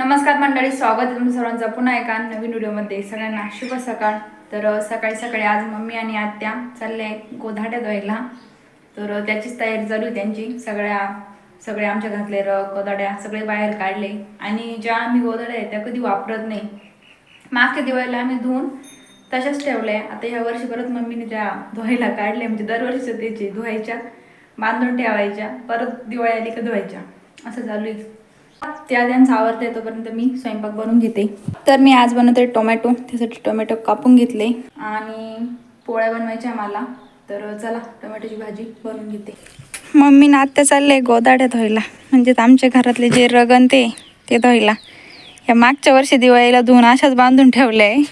नमस्कार मंडळी स्वागत आहे तुमचं सर्वांचं. पुन्हा एका नवीन व्हिडिओमध्ये. सगळ्यांना शुभ सकाळ. तर सकाळी सकाळी आज मम्मी आणि आत्या चालले गोधाट्या धुवायला. तर त्याचीच तयारी चालू आहे त्यांची. सगळ्या सगळे आमच्या घातले रग गोदाड्या सगळे बाहेर काढले. आणि ज्या आम्ही गोधाड्या आहेत त्या कधी वापरत नाही. मागच्या दिवाळीला आम्ही धुवून तशाच ठेवल्या. आता ह्या वर्षी परत मम्मीने त्या धुवायला काढल्या. म्हणजे दरवर्षीच त्याची धुवायच्या बांधून ठेवायच्या परत दिवाळी आली का धुवायच्या. असं चालू आहे. त्या त्यांचा आवडते तोपर्यंत मी स्वयंपाक बनवून घेते. तर मी आज बनवते टोमॅटो. त्यासाठी टोमॅटो कापून घेतले. आणि पोळ्या बनवायच्या मला. तर चला टोमॅटोची भाजी बनवून घेते. मम्मी ना आत्ता चालले गोदाड्या धुवायला. म्हणजे आमच्या घरातले जे रगन ते ते धुवायला. या मागच्या वर्षी दिवाळीला धुवून अशाच बांधून ठेवले आहे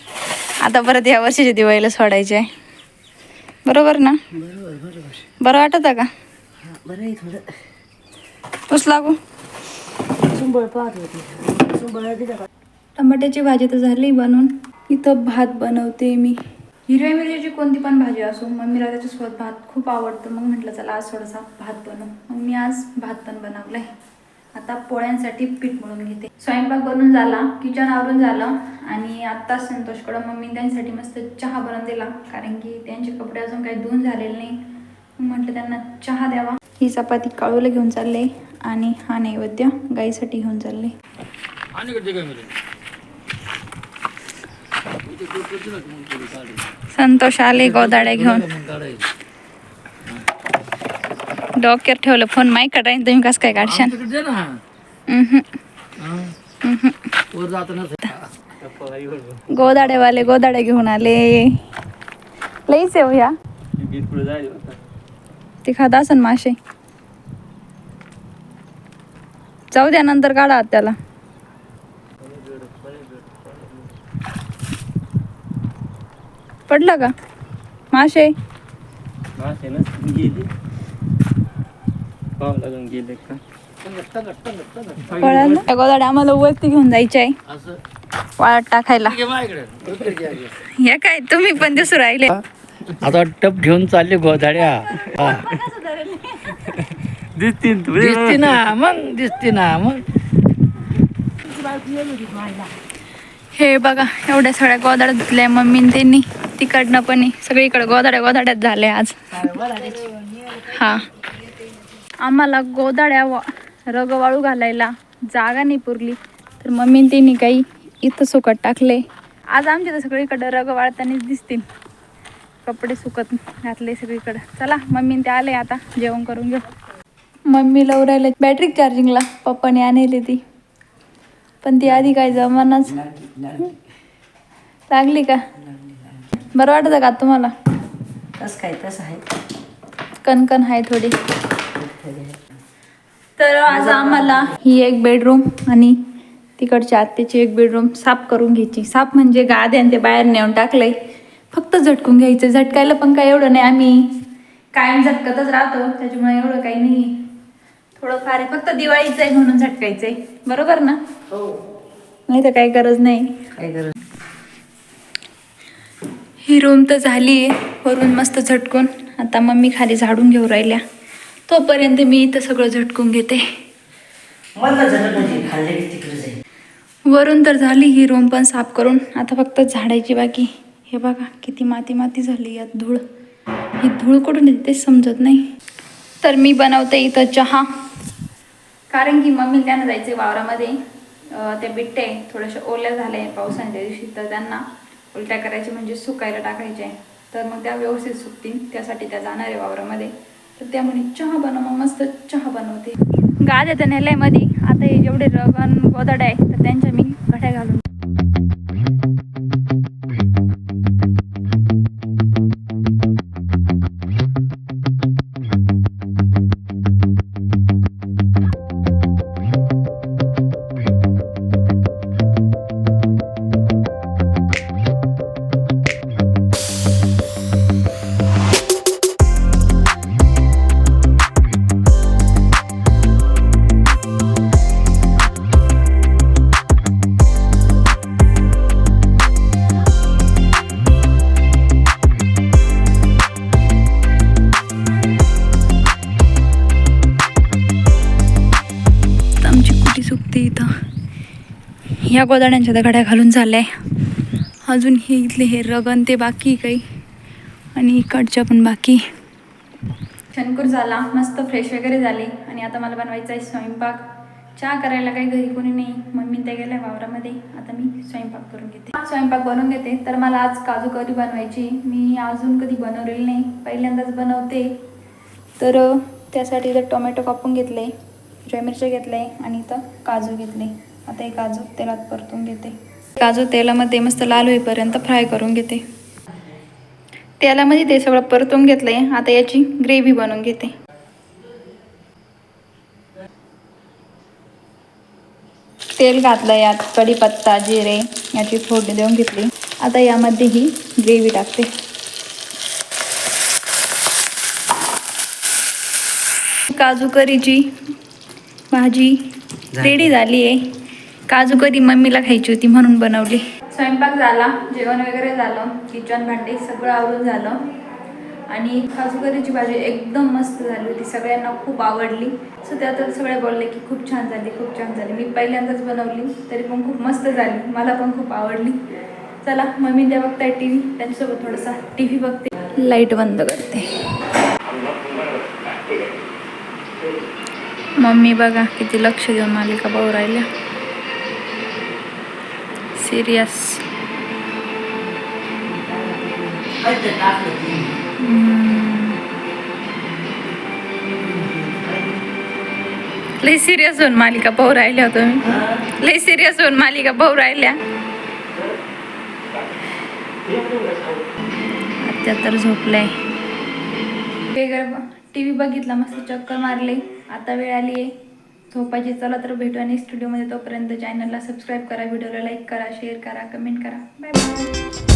आता परत या वर्षीच्या दिवाळीला सोडायचे आहे बरोबर ना बरं वाटतं का? बरं लागू. सुंबळ पाहत होते सुंबळ टमाट्याची भाजी तर झाली बनवून इथं भात बनवते मी. हिरव्या मिरचीची कोणती पण भाजी असो मम्मीला त्याच्यासोबत भात खूप आवडतं. मग म्हटलं चला आज थोडासा भात बनव. मग मी आज भात पण बनवलाय. आता पोळ्यांसाठी पीठ मळून घेते. स्वयंपाक बनून झाला किचन आवरून झालं. आणि आत्ताच संतोषकडं मम्मी त्यांच्यासाठी मस्त चहा बनवून दिला. कारण की त्यांचे कपडे अजून काही धुवून झालेले नाही. म्हटलं त्यांना चहा द्यावा. ही चपाती काळूला घेऊन चालले. आणि हा नैवेद्य गाईसाठी घेऊन चालले. संतोष आले गोदाड्या घेऊन. डोक्यावर ठेवलं फोन माईक काढाय तुम्ही कसं काय काढशान गोदाड्यावाले गोदाड्या घेऊन आले. लईच आहे हो ह्या ते खात असन मासे. जाऊ द्या नंतर काढा त्याला पडलं का? मासे? गोदाड्या आम्हाला वरती घेऊन जायचे आहे. वाळत टाकायला. हे काय तुम्ही पण दिसू राहिले. आता टप घेऊन चालले गोधाड्या दिसते ना मग दिसते ना मग. हे बघा एवढ्या सगळ्या गोदाड्या धुतल्या मम्मीने त्यांनी. तिकडनं पण. सगळीकडे गोदाड्या गोदाड्यात झाल्या आज. हा. आम्हाला गोदाड्या वा रग वाळू घालायला जागा नाही पुरली. तर मम्मीने त्यांनी काही इथं सुकत टाकले. आज आमच्या तर सगळीकडे रग वाळतानाच दिसतील. कपडे सुकत घातले सगळीकडे. चला मम्मीने ते आले आता. जेवण करून घेऊ. मम्मी लवरायला बॅटरी चार्जिंगला पप्पाने आणली ती. पण ती आधी काय जमानाच. लागली का? बरं वाटतं का तुम्हाला? तसं काय तसं आहे. कणकण आहे थोडी. तर आज आम्हाला ही एक बेडरूम आणि तिकडच्या आत्याची एक बेडरूम साफ करून घ्यायची. साफ म्हणजे गाद्या आणि ते बाहेर नेऊन टाकलंय. फक्त झटकून घ्यायचं. झटकायला पण काय एवढं नाही. आम्ही कायम झटकतच राहतो. त्याच्यामुळे एवढं काही नाही थोडंफार आहे. फक्त दिवाळीचं आहे म्हणून झटकायचं आहे बरोबर ना? हो. नाही तर काही गरज नाही. काय गरज ही रूम तर झाली आहे वरून मस्त झटकून. आता मम्मी खाली झाडून घेऊ राहिल्या. तोपर्यंत मी इथं सगळं झटकून घेते. वरून तर झाली ही रूम पण साफ करून. आता फक्त झाडायची बाकी. हे बघा किती माती माती झाली यात धूळ. ही धूळ कुठून येते तेच समजत नाही. तर मी बनवते इथं चहा. कारण की मम्मी त्यांना जायचे वावरामध्ये. ते त्या बिट्टे थोड्याशा ओल्या झाल्या पावसाच्या दिवशी तर त्यांना उलट्या करायचे म्हणजे सुकायला टाकायचे. तर मग त्या व्यवस्थित सुकतील त्यासाठी त्या जाणार आहे वावरामध्ये. तर त्या म्हणे चहा बनव मग मस्त चहा बनवते. गाद येतं नेल्यामध्ये आता हे जेवढे रगन गोदड आहे तर त्यांच्या मी घड्या घालून ह्या गोदाड्यांच्या दगड्या घालून झाल्या. अजून हे इथले हे रगन ते बाकी काही. आणि इकडच्या पण बाकी. शनकूर झाला मस्त फ्रेश वगैरे झाले. आणि आता मला बनवायचा आहे स्वयंपाक. चहा करायला काही घरी कोणी नाही. मम्मी त्या गेल्या वावरामध्ये. आता मी स्वयंपाक करून घेते. स्वयंपाक बनवून घेते तर मला आज काजू करी बनवायची. मी अजून कधी बनवलेली नाही. पहिल्यांदाच बनवते. तर त्यासाठी इथं टोमॅटो कापून घेतले. हिरव्या मिरच्या घेतले आणि इथं काजू घेतले. आता हे काजू तेलात परतून घेते. काजू तेलामध्ये मस्त लाल होईपर्यंत फ्राय करून घेते. तेलामध्ये ते सगळं परतून घेतलंय. आता याची ग्रेव्ही बनवून घेते. तेल घातलं यात कढीपत्ता जिरे याची फोडणी देऊन घेतली. आता यामध्ये ही ग्रेव्ही टाकते. काजू करीची भाजी रेडी झाली आहे काजू करी मम्मीला खायची होती म्हणून बनवली? स्वयंपाक झाला जेवण वगैरे झालं किचन भांडे सगळं आवरून झालं. आणि काजू करीची भाजी एकदम मस्त झाली होती सगळ्यांना खूप आवडली. सो त्यात सगळे बोलले की खूप छान झाली खूप छान झाली. मी पहिल्यांदाच बनवली तरी पण खूप मस्त झाली. मला पण खूप आवडली. चला मम्मी त्या बघताय टी व्ही त्यांच्यासोबत थोडासा टी व्ही बघते. लाइट बंद करते. मम्मी बघा किती लक्ष देऊन मालिका पाहू राहिल्या. Serious mm. लई सिरियस होऊन मालिका पाहू राहिल्या होत्या लई सिरियस होऊन मालिका पाहू राहिल्या. आत्या तर झोपलाय. टी व्ही बघितला मस्त चक्कर मारले. आता वेळ आली आहे झोपायची चला तर भेटू आणि स्टुडिओमध्ये तोपर्यंत चॅनलला सबस्क्राईब करा व्हिडिओला लाईक करा शेअर करा कमेंट करा. Bye bye